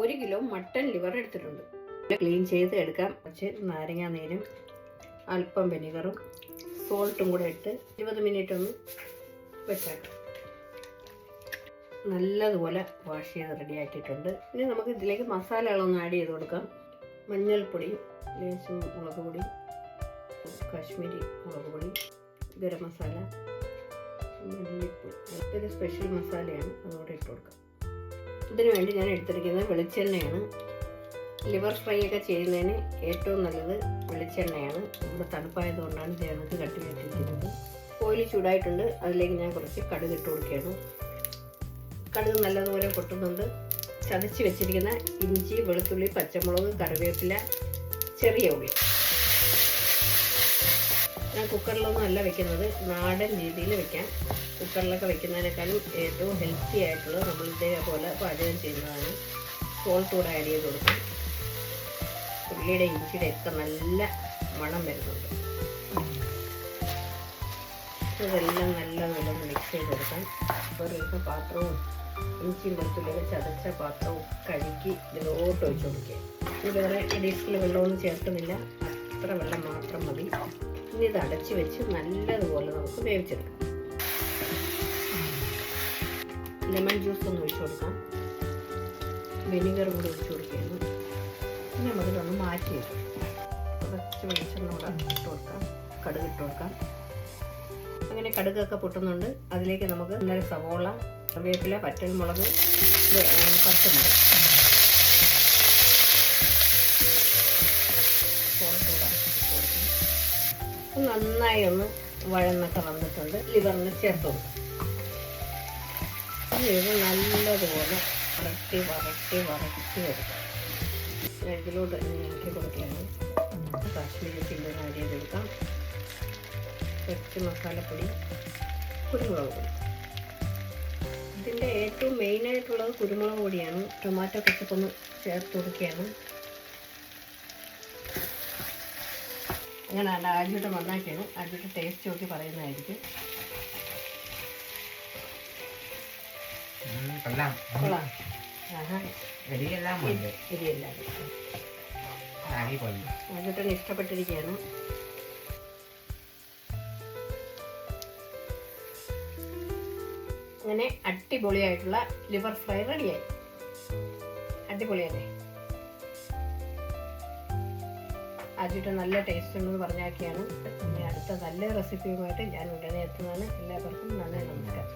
ഒരു kilo mutton liver എടുത്തിട്ടുണ്ട്. Clean ചെയ്ത് എടുക്കാം. കുറച്ച് നാരങ്ങാ നീരും അല്പം വിനിഗറും സോൾട്ടും കൂടെ ഇട്ട് ഇരുപത് മിനിറ്റ് ഒന്ന് വെച്ചാൽ നല്ലതുപോലെ വാഷ് ചെയ്ത് റെഡിയാക്കിയിട്ടുണ്ട് ഇനി നമുക്ക് ഇതിലേക്ക് മസാലകളൊന്ന് ആഡ് ചെയ്ത് കൊടുക്കാം. മഞ്ഞൾപ്പൊടി ലേശം മുളക് പൊടി കാശ്മീരി മുളക് പൊടി ഗരം മസാല മല്ലിപ്പൊടി. ഇതൊരു സ്പെഷ്യൽ മസാലയാണ്. അതുകൂടെ ഇട്ട് കൊടുക്കാം. ഇതിനു വേണ്ടി ഞാൻ എടുത്തിരിക്കുന്നത് വെളിച്ചെണ്ണയാണ്. ലിവർ ഫ്രൈ ഒക്കെ ചെയ്യുന്നതിന് ഏറ്റവും നല്ലത് വെളിച്ചെണ്ണയാണ്. ഇവിടെ തണുപ്പായതുകൊണ്ടാണ് ചേർന്നത് കട്ടി വെച്ചിരിക്കുന്നത്. ഓയിൽ ചൂടായിട്ടുണ്ട്. അതിലേക്ക് ഞാൻ കുറച്ച് കടുക് ഇട്ട് കൊടുക്കുകയാണ്. കടുക് നല്ലതുപോലെ പൊട്ടുന്നുണ്ട്. ചതച്ച് വെച്ചിരിക്കുന്ന ഇഞ്ചി വെളുത്തുള്ളി പച്ചമുളക് കറിവേപ്പില ചെറിയ ഉള്ളി. ഞാൻ കുക്കറിലൊന്നും അല്ല വെക്കുന്നത്. നാടൻ രീതിയിൽ വെക്കാം. കുക്കറിലൊക്കെ വെക്കുന്നതിനേക്കാളും ഏറ്റവും ഹെൽത്തി ആയിട്ടുള്ളത് നമ്മൾ ഇതേപോലെ പാചകം ചെയ്യുന്നതാണ്. സോൾട്ട് കൂടെ ആഡ് ചെയ്ത് കൊടുക്കും. ഉള്ളിയുടെ ഇഞ്ചിയുടെ ഒക്കെ നല്ല മണം വരുന്നുണ്ട്. ഇതെല്ലാം നല്ലതുപോലെ നല്ല മിക്സ് ചെയ്ത് കൊടുക്കാം. ഒരു പാത്രവും ഇഞ്ചിയും വെളുത്തുള്ളിയൊക്കെ ചതച്ച പാത്രവും കഴുകി ഇതിലോട്ട് വെച്ച് കൊടുക്കുക. ഇത് വേറെ ഡീസിൽ വെള്ളമൊന്നും ചേർക്കുന്നില്ല. അത്ര വെള്ളം മാത്രം മതി. ഇനി ഇത് അടച്ചു വെച്ച് നല്ലതുപോലെ നമുക്ക് വേവിച്ചെടുക്കാം. ലെമൺ ജ്യൂസ് ഒന്ന് ഒഴിച്ചു കൊടുക്കാം. വിനിഗർ കൂടി ഒഴിച്ചു കൊടുക്കുകയാണ്. ഇനി നമുക്കിതൊന്ന് മാറ്റി വെക്കാം. കുറച്ച് വെളിച്ചെണ്ണ കൂടെ ഇട്ട് കൊടുക്കാം. കടുക് ഇട്ട് കൊടുക്കാം. അങ്ങനെ കടുകൊക്കെ പൊട്ടുന്നുണ്ട്. അതിലേക്ക് നമുക്ക് ഇന്നലെ സവോള കറിവേപ്പില പച്ചമുളക് മുളക് പച്ചമുളക് നന്നായി ഒന്ന് വഴന്നൊക്കെ വന്നിട്ടുണ്ട്. ലിവറിന് ചേർത്ത് കൊടുക്കും ഇത് നല്ലതുപോലെ വരട്ടി വരട്ടി വരട്ടി എടുക്കാം. ഇതിലോട്ട് ഇറക്കി കൊടുക്കുകയാണ്. കാശ്മീരി ചില്ലി ആഡ് ചെയ്തെടുക്കാം കുറച്ച് മസാലപ്പൊടി കുരുമുളക് പൊടി. ഇതിന്റെ ഏറ്റവും മെയിനായിട്ടുള്ളത് കുരുമുളക് പൊടിയാണ്. ടൊമാറ്റോ കെച്ചപ്പ് ഒന്ന് ചേർത്ത് കൊടുക്കുകയാണ്. അങ്ങനെ അല്ല ആദ്യമായിട്ട് നന്നാക്കിയത്. ആദ്യമായിട്ട് ടേസ്റ്റ് നോക്കി പറയുന്നതായിരിക്കും. കൊള്ളാം. ആദ്യമായിട്ട് ഇഷ്ടപ്പെട്ടിരിക്കുകയാണ്. അങ്ങനെ അടിപൊളിയായിട്ടുള്ള ലിവർ ഫ്രൈ റെഡിയായി അടിപൊളിയല്ലേ? ആദ്യമായിട്ട് നല്ല ടേസ്റ്റ് ഉണ്ടെന്ന് പറഞ്ഞാക്കിയാണ്. ഇനി അടുത്ത നല്ല റെസിപ്പിയുമായിട്ട് ഞാൻ ഉടനെ എത്തുന്നതാണ്. എല്ലാവർക്കും നന്ദി നമസ്കാരം.